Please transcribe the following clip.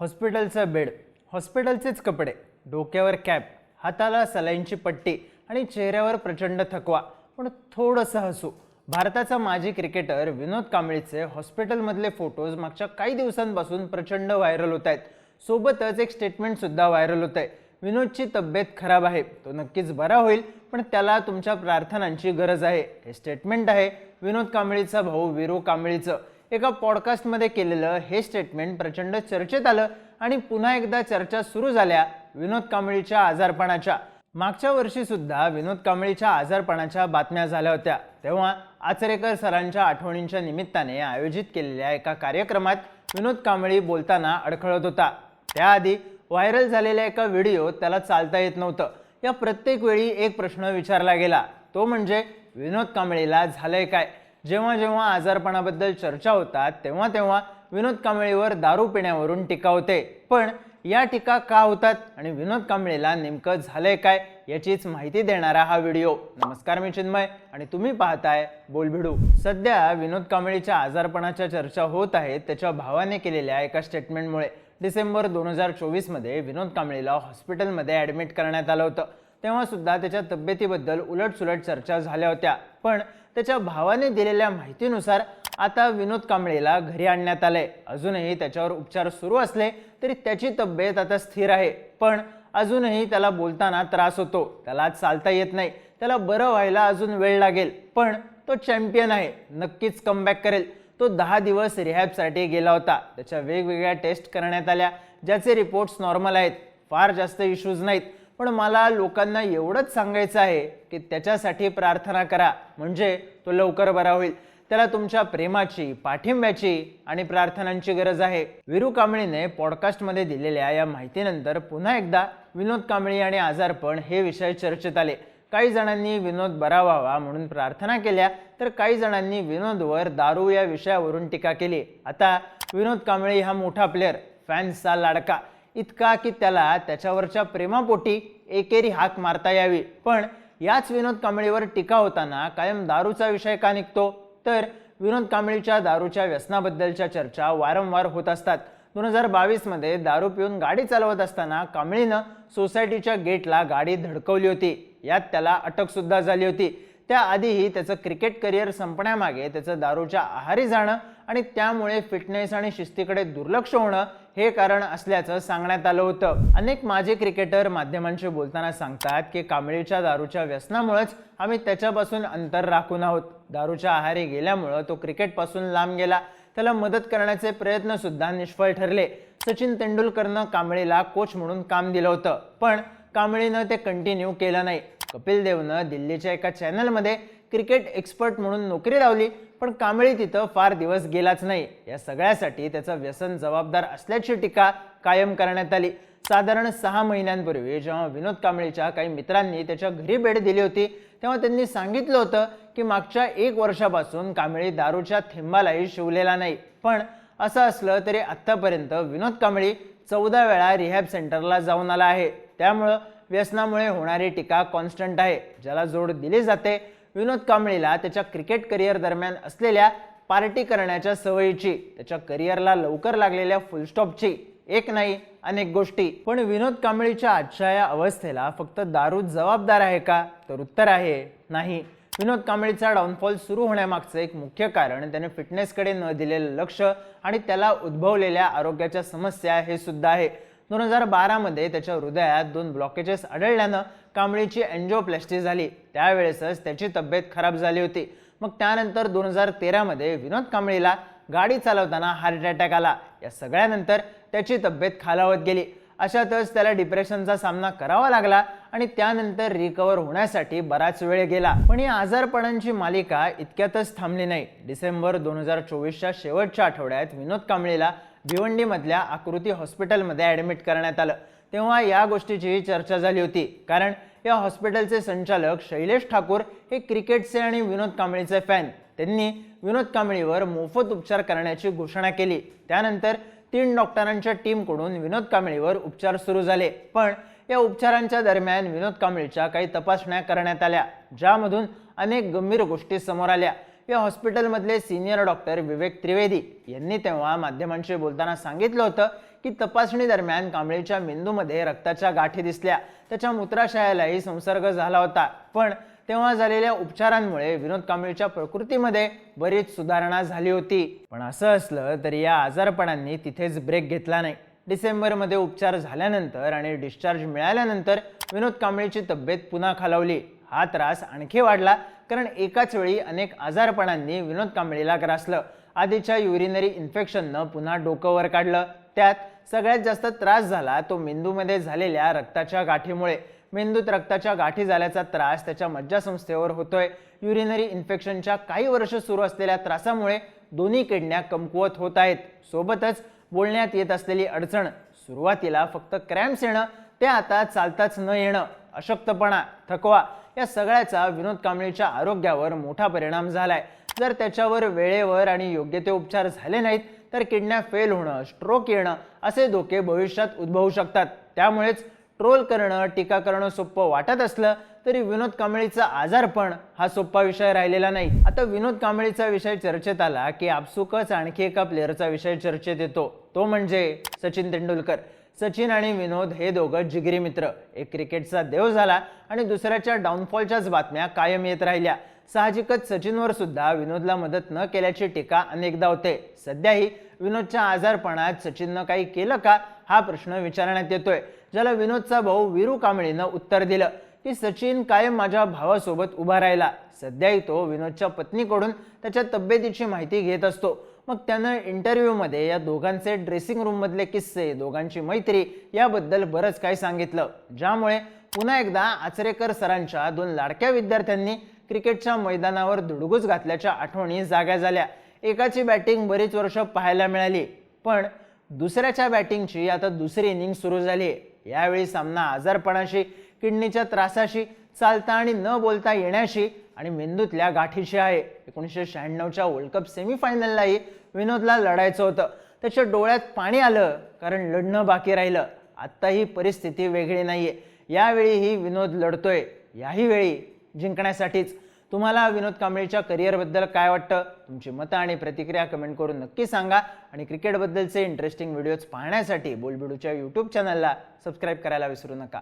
हॉस्पिटलचं बेड हॉस्पिटलचेच कपडे डोक्यावर कॅप हाताला सलाईनची पट्टी आणि चेहऱ्यावर प्रचंड थकवा. पण थोडंसं हसू. भारताचा माजी क्रिकेटर विनोद कांबळीचे हॉस्पिटलमधले फोटोज मागच्या काही दिवसांपासून प्रचंड व्हायरल होत आहेत. सोबतच एक स्टेटमेंटसुद्धा व्हायरल होत आहे विनोदची तब्येत खराब आहे. तो नक्कीच बरा होईल पण त्याला तुमच्या प्रार्थनांची गरज आहे. हे स्टेटमेंट आहे विनोद कांबळीचा भाऊ विरू कांबळीचं. एका पॉडकास्टमध्ये केलेलं हे स्टेटमेंट प्रचंड चर्चेत आलं आणि पुन्हा एकदा चर्चा सुरू झाल्या विनोद कांबळीच्या आजारपणाच्या. मागच्या वर्षी सुद्धा विनोद कांबळीच्या आजारपणाच्या बातम्या झाल्या होत्या. तेव्हा आचरेकर सरांच्या आठवणींच्या निमित्ताने आयोजित केलेल्या एका कार्यक्रमात विनोद कांबळी बोलताना अडखळत होता. त्याआधी व्हायरल झालेल्या एका व्हिडिओ त्याला चालता येत नव्हतं. या प्रत्येक वेळी एक प्रश्न विचारला गेला. तो म्हणजे विनोद कांबळीला झालंय काय? जेव्हा जेव्हा आजारपणाबद्दल चर्चा होतात तेव्हा तेव्हा विनोद कांबळीवर दारू पिण्यावरून टीका होते. पण या टीका का होतात आणि विनोद कांबळेला नेमकं झालंय काय याचीच माहिती देणारा हा व्हिडिओ. नमस्कार मी चिन्मय आणि तुम्ही पाहताय बोलभिडू. सध्या विनोद कांबळीच्या आजारपणाच्या चर्चा होत आहेत त्याच्या भावाने केलेल्या एका स्टेटमेंटमुळे डिसेंबर दोन हजार चोवीसमध्ये विनोद कांबळेला हॉस्पिटलमध्ये ॲडमिट करण्यात आलं होतं. तेव्हा सुद्धा त्याच्या तब्येतीबद्दल उलटसुलट चर्चा झाल्या होत्या. पण त्याच्या भावाने दिलेल्या माहितीनुसार आता विनोद कांबळेला घरी आणण्यात आलंय. अजूनही त्याच्यावर उपचार सुरू असले तरी त्याची तब्येत आता स्थिर आहे. पण अजूनही त्याला बोलताना त्रास होतो. त्याला चालता येत नाही. त्याला बरं व्हायला अजून वेळ लागेल. पण तो चॅम्पियन आहे. नक्कीच कमबॅक करेल. तो दहा दिवस रिहॅबसाठी गेला होता. त्याच्या वेगवेगळ्या टेस्ट करण्यात आल्या ज्याचे रिपोर्ट्स नॉर्मल आहेत. फार जास्त इश्यूज नाहीत. पण मला लोकांना एवढंच सांगायचं आहे की त्याच्यासाठी प्रार्थना करा. म्हणजे तो लवकर बरा होईल. त्याला तुमच्या प्रेमाची पाठिंब्याची आणि प्रार्थनांची गरज आहे. विरू कांबळीने पॉडकास्टमध्ये दिलेल्या या माहितीनंतर पुन्हा एकदा विनोद कांबळी आणि आजारपण हे विषय चर्चेत आले. काही जणांनी विनोद बरा व्हावा म्हणून प्रार्थना केल्या तर काही जणांनी विनोदवर दारू या विषयावरून टीका केली. आता विनोद कांबळे हा मोठा प्लेअर फॅन्सचा लाडका. इतका की त्याला त्याच्यावरच्या प्रेमापोटी एकेरी हाक मारता यावी. पण याच विनोद कांबळीवर टीका होताना कायम दारूचा विषय का निघतो? तर विनोद कांबळीच्या दारूच्या व्यसनाबद्दलच्या चर्चा वारंवार होत असतात. दोन हजार बावीसमध्ये दारू पिऊन गाडी चालवत असताना कांबळीनं सोसायटीच्या गेटला गाडी धडकवली होती. यात त्याला अटकसुद्धा झाली होती. त्याआधीही त्याचं क्रिकेट करिअर संपण्यामागे त्याचं दारूच्या आहारी जाणं आणि त्यामुळे फिटनेस आणि शिस्तीकडे दुर्लक्ष होणं हे कारण असल्याचं सांगण्यात आलं होतं. अनेक माजी क्रिकेटर माध्यमांशी बोलताना सांगतात की कांबळीच्या दारूच्या व्यसनामुळेच आम्ही त्याच्यापासून अंतर राखून आहोत. दारूच्या आहारी गेल्यामुळं तो क्रिकेटपासून लांब गेला. त्याला मदत करण्याचे प्रयत्न सुद्धा निष्फळ ठरले. सचिन तेंडुलकरनं कांबळीला कोच म्हणून काम दिलं होतं. पण कांबळीनं ते कंटिन्यू केलं नाही. कपिल देवनं दिल्लीच्या एका चॅनलमध्ये क्रिकेट एक्सपर्ट म्हणून नोकरी लावली पण कांबळी तिथं फार दिवस गेलाच नाही. या सगळ्यासाठी त्याचं व्यसन जबाबदार असल्याची टीका कायम करण्यात आली. साधारण सहा महिन्यांपूर्वी जेव्हा विनोद कांबळीच्या काही मित्रांनी त्याच्या घरी भेट दिली होती तेव्हा त्यांनी सांगितलं होतं की मागच्या एक वर्षापासून कांबळी दारूच्या थेंबालाही शिवलेला नाही. पण असं असलं तरी आत्तापर्यंत विनोद कांबळी चौदा वेळा रिहॅब सेंटरला जाऊन आला आहे. त्यामुळं व्यसनामुळे होणारी टीका कॉन्स्टंट आहे. ज्याला जोड दिली जाते विनोद कांबळीला त्याच्या क्रिकेट करिअर दरम्यान असलेल्या पार्टी करण्याच्या सवयीची त्याच्या करिअरला लवकर लागलेल्या फुलस्टॉपची एक नाही अनेक गोष्टी. पण विनोद कांबळीच्या आजच्या या अवस्थेला फक्त दारू जबाबदार आहे का? तर उत्तर आहे नाही. विनोद कांबळीचा डाऊनफॉल सुरू होण्यामागचं एक मुख्य कारण त्याने फिटनेसकडे न दिलेलं लक्ष आणि त्याला उद्भवलेल्या आरोग्याच्या समस्या हे सुद्धा आहे. दोन हजार बारामध्ये त्याच्या हृदयात दोन ब्लॉकेजेस आढळल्यानं कांबळीची अँजिओप्लॅस्टी झाली. त्यावेळेसच त्याची तब्येत खराब झाली होती. मग त्यानंतर दोन हजार तेरामध्ये विनोद कांबळीला गाडी चालवताना हार्ट अटॅक आला. या सगळ्यानंतर त्याची तब्येत खालावत गेली. अशातच त्याला डिप्रेशनचा सामना करावा लागला आणि त्यानंतर रिकवर होण्यासाठी बराच वेळ गेला. पण या आजारपणांची मालिका इतक्यातच थांबली नाही. डिसेंबर दोन हजार चोवीसच्या शेवटच्या आठवड्यात विनोद कांबळीला भिवंडीमधल्या आकृती हॉस्पिटलमध्ये ॲडमिट करण्यात आलं. तेव्हा या गोष्टीचीही चर्चा झाली होती. कारण या हॉस्पिटलचे संचालक शैलेश ठाकूर हे क्रिकेटचे आणि विनोद कांबळीचे फॅन. त्यांनी विनोद कांबळीवर मोफत उपचार करण्याची घोषणा केली. त्यानंतर तीन डॉक्टरांच्या टीमकडून विनोद कांबळीवर उपचार सुरू झाले. पण या उपचारांच्या दरम्यान विनोद कांबळीच्या काही तपासण्या करण्यात आल्या ज्यामधून अनेक गंभीर गोष्टी समोर आल्या. या हॉस्पिटलमधले सिनियर डॉक्टर विवेक त्रिवेदी यांनी तेव्हा माध्यमांशी बोलताना सांगितलं होतं की तपासणी दरम्यान कांबळेच्या मेंदूमध्ये रक्ताच्या गाठी दिसल्या. त्याच्या मूत्राशयालाही संसर्ग झाला होता. पण तेव्हा झालेल्या उपचारांमुळे विनोद कांबळेच्या प्रकृतीमध्ये बरीच सुधारणा झाली होती. पण असं असलं तरी या आजारपणांनी तिथेच ब्रेक घेतला नाही. डिसेंबरमध्ये उपचार झाल्यानंतर आणि डिस्चार्ज मिळाल्यानंतर विनोद कांबळेची तब्येत पुन्हा खालावली. हा त्रास आणखी वाढला. कारण एकाच वेळी अनेक आजारपणांनी विनोद कांबळेला ग्रासलं. आधीच्या युरिनरी इन्फेक्शननं पुन्हा डोकं वर काढलं. त्यात सगळ्यात जास्त त्रास झाला तो मेंदूमध्ये झालेल्या रक्ताच्या गाठीमुळे. मेंदूत रक्ताच्या गाठी झाल्याचा त्रास त्याच्या मज्जासंस्थेवर होतोय. युरिनरी इन्फेक्शनच्या काही वर्ष सुरू असलेल्या त्रासामुळे दोन्ही किडण्या कमकुवत होत आहेत. सोबतच बोलण्यात येत असलेली अडचण सुरुवातीला फक्त क्रॅम्प्स येणं ते आता चालताच न येणं. अशक्तपणा थकवा या सगळ्याचा विनोद कांबळेच्या आरोग्यावर मोठा परिणाम झालाय. जर त्याच्यावर वेळेवर आणि योग्य ते उपचार झाले नाहीत तर किडन्या फेल होणं स्ट्रोक येणं असे धोके भविष्यात उद्भवू शकतात. त्यामुळेच ट्रोल करणं टीका करणं सोपं वाटत असलं तरी विनोद कांबळीचा आजारपण हा सोपा विषय राहिलेला नाही. आता विनोद कांबळीचा विषय चर्चेत आला की आपसुकच आणखी एका प्लेअरचा विषय चर्चेत येतो. तो म्हणजे सचिन तेंडुलकर. सचिन आणि विनोद हे दोघं जिगरी मित्र. एक क्रिकेटचा देव झाला आणि दुसऱ्याच्या डाऊनफॉलच्याच बातम्या कायम येत राहिल्या. साहजिकच सचिनवर सुद्धा विनोदला मदत न केल्याची टीका अनेकदा होते. सध्याही विनोदच्या आजारपणात सचिननं काही केलं का? हा प्रश्न विचारण्यात येतोय. ज्याला विनोदचा भाऊ वीरू कांबळीनं उत्तर दिलं की सचिन कायम माझ्या भावासोबत उभा राहिला. सध्याही तो विनोदच्या पत्नीकडून त्याच्या तब्येतीची माहिती घेत असतो. मग त्यानं इंटरव्ह्यूमध्ये या दोघांचे ड्रेसिंग रूममधले किस्से दोघांची मैत्री याबद्दल बरंच काही सांगितलं. ज्यामुळे पुन्हा एकदा आचरेकर सरांच्या दोन लाडक्या विद्यार्थ्यांनी क्रिकेटच्या मैदानावर धुडगूस घातल्याच्या आठवणी जाग्या झाल्या. एकाची बॅटिंग बरीच वर्ष पाहायला मिळाली पण दुसऱ्याच्या बॅटिंगची आता दुसरी इनिंग सुरू झाली यावेळी सामना आजारपणाशी किडनीच्या त्रासाशी चालता आणि न बोलता येण्याशी आणि मेंदूतल्या गाठीशी आहे. एकोणीसशे शहाण्णवच्या वर्ल्ड कप सेमीफायनललाही विनोदला लढायचं होतं. त्याच्या डोळ्यात पाणी आलं कारण लढणं बाकी राहिलं. आत्ता ही परिस्थिती वेगळी नाही आहे यावेळीही विनोद लढतोय. याही वेळी जिंकण्यासाठीच. तुम्हाला विनोद कांबळेच्या करिअरबद्दल काय वाटतं? तुमची मतं आणि प्रतिक्रिया कमेंट करून नक्की सांगा. आणि क्रिकेटबद्दलचे इंटरेस्टिंग व्हिडिओज पाहण्यासाठी बोलबिडूच्या यूट्यूब चॅनलला सबस्क्राईब करायला विसरू नका.